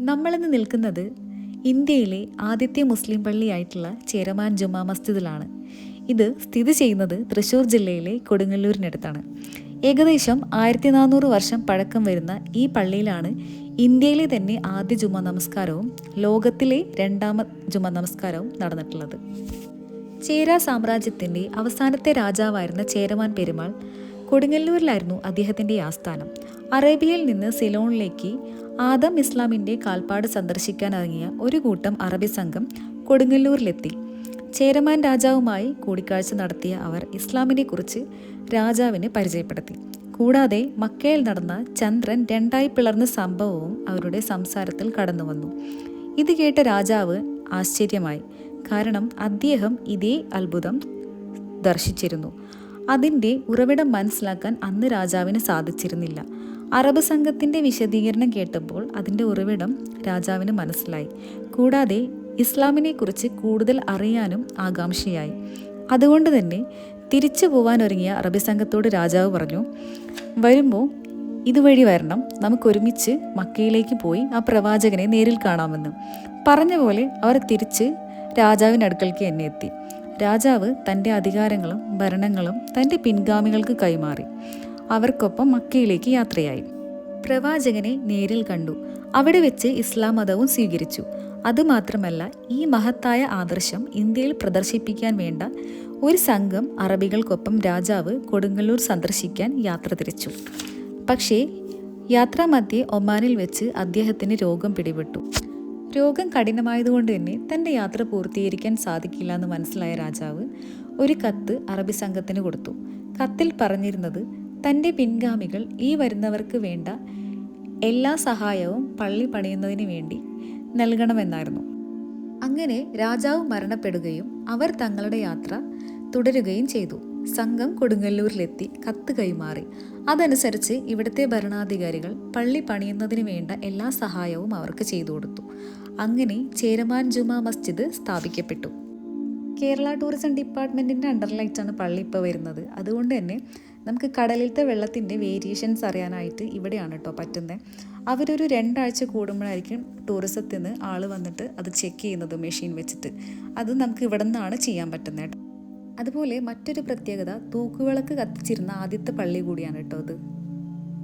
നമ്മളിന്ന് നിൽക്കുന്നത് ഇന്ത്യയിലെ ആദ്യത്തെ മുസ്ലിം പള്ളിയായിട്ടുള്ള ചേരമാൻ ജുമാ മസ്ജിദിലാണ്. ഇത് സ്ഥിതി ചെയ്യുന്നത് തൃശ്ശൂർ ജില്ലയിലെ കൊടുങ്ങല്ലൂരിനടുത്താണ്. ഏകദേശം ആയിരത്തി നാനൂറ് വർഷം പഴക്കം വരുന്ന ഈ പള്ളിയിലാണ് ഇന്ത്യയിലെ തന്നെ ആദ്യ ജുമാ നമസ്കാരവും ലോകത്തിലെ രണ്ടാമ ജുമാ നമസ്കാരവും നടന്നിട്ടുള്ളത്. ചേര സാമ്രാജ്യത്തിന്റെ അവസാനത്തെ രാജാവായിരുന്ന ചേരമാൻ പെരുമാൾ കൊടുങ്ങല്ലൂരിലായിരുന്നു അദ്ദേഹത്തിന്റെ ആസ്ഥാനം. അറേബ്യയിൽ നിന്ന് സിലോണിലേക്ക് ആദം ഇസ്ലാമിന്റെ കാൽപ്പാട് സന്ദർശിക്കാൻ ഇറങ്ങിയ ഒരു കൂട്ടം അറബി സംഘം കൊടുങ്ങല്ലൂരിലെത്തി. ചേരമാൻ രാജാവുമായി കൂടിക്കാഴ്ച നടത്തിയ അവർ ഇസ്ലാമിനെക്കുറിച്ച് രാജാവിന് പരിചയപ്പെടുത്തി. കൂടാതെ മക്കയിൽ നടന്ന ചന്ദ്രൻ രണ്ടായി പിളർന്ന സംഭവവും അവരുടെ സംസാരത്തിൽ കടന്നു വന്നു ഇത് കേട്ട രാജാവ് ആശ്ചര്യമായി. കാരണം അദ്ദേഹം ഇതേ അത്ഭുതം ദർശിച്ചിരുന്നു. അതിന്റെ ഉറവിടം മനസ്സിലാക്കാൻ അന്ന് രാജാവിന് സാധിച്ചിരുന്നില്ല. അറബ് സംഘത്തിന്റെ വിശദീകരണം കേട്ടപ്പോൾ അതിന്റെ ഉറവിടം രാജാവിന് മനസ്സിലായി. കൂടാതെ ഇസ്ലാമിനെക്കുറിച്ച് കൂടുതൽ അറിയാനും ആകാംക്ഷയായി. അതുകൊണ്ട് തന്നെ തിരിച്ചു പോവാനൊരുങ്ങിയ അറബി സംഘത്തോട് രാജാവ് പറഞ്ഞു വരുമ്പോൾ ഇതുവഴി വരണം. നമുക്കൊരുമിച്ച് മക്കയിലേക്ക് പോയി ആ പ്രവാചകനെ നേരിൽ കാണാമെന്ന്. പറഞ്ഞ പോലെ അവർ തിരിച്ച് രാജാവിനടുക്കലേക്ക് എന്നെ എത്തി. രാജാവ് തന്റെ അധികാരങ്ങളും ഭരണങ്ങളും തന്റെ പിൻഗാമികൾക്ക് കൈമാറി. അവർക്കൊപ്പം മക്കയിലേക്ക് യാത്രയായി. പ്രവാചകനെ നേരിൽ കണ്ടു. അവിടെ വെച്ച് ഇസ്ലാം മതവും സ്വീകരിച്ചു. അതുമാത്രമല്ല ഈ മഹത്തായ ആദർശം ഇന്ത്യയിൽ പ്രദർശിപ്പിക്കാൻ വേണ്ട ഒരു സംഘം അറബികൾക്കൊപ്പം രാജാവ് കൊടുങ്ങല്ലൂർ സന്ദർശിക്കാൻ യാത്ര തിരിച്ചു. പക്ഷേ യാത്രാമധ്യേ ഒമാനിൽ വെച്ച് അദ്ദേഹത്തിന് രോഗം പിടിപെട്ടു. രോഗം കഠിനമായതുകൊണ്ട് തന്നെ തന്റെ യാത്ര പൂർത്തീകരിക്കാൻ സാധിക്കില്ല എന്ന് മനസ്സിലായ രാജാവ് ഒരു കത്ത് അറബി സംഘത്തിന് കൊടുത്തു. കത്തിൽ പറഞ്ഞിരുന്നത് തന്റെ പിൻഗാമികൾ ഈ വരുന്നവർക്ക് വേണ്ട എല്ലാ സഹായവും പള്ളി പണിയുന്നതിന് വേണ്ടി നൽകണമെന്നായിരുന്നു. അങ്ങനെ രാജാവ് മരണപ്പെടുകയും അവർ തങ്ങളുടെ യാത്ര തുടരുകയും ചെയ്തു. സംഘം കൊടുങ്ങല്ലൂരിലെത്തി കത്ത് കൈമാറി. അതനുസരിച്ച് ഇവിടുത്തെ ഭരണാധികാരികൾ പള്ളി പണിയുന്നതിന് വേണ്ട എല്ലാ സഹായവും അവർക്ക് ചെയ്തു കൊടുത്തു. അങ്ങനെ ചേരമാൻ ജുമാ മസ്ജിദ് സ്ഥാപിക്കപ്പെട്ടു. കേരള ടൂറിസം ഡിപ്പാർട്ട്മെന്റിന്റെ അണ്ടറിലായിട്ടാണ് പള്ളി ഇപ്പോൾ വരുന്നത്. അതുകൊണ്ട് തന്നെ നമുക്ക് കടലിലത്തെ വെള്ളത്തിന്റെ വേരിയേഷൻസ് അറിയാനായിട്ട് ഇവിടെയാണ് കേട്ടോ പറ്റുന്നത് അവരൊരു രണ്ടാഴ്ച കൂടുമ്പോഴായിരിക്കും ടൂറിസത്തിൽ നിന്ന് ആൾ വന്നിട്ട് അത് ചെക്ക് ചെയ്യുന്നത് മെഷീൻ വെച്ചിട്ട്. അത് നമുക്ക് ഇവിടെ നിന്നാണ് ചെയ്യാൻ പറ്റുന്നത് അതുപോലെ മറ്റൊരു പ്രത്യേകത തൂക്കുവിളക്ക് കത്തിച്ചിരുന്ന ആദ്യത്തെ പള്ളി കൂടിയാണ് കേട്ടോ അത്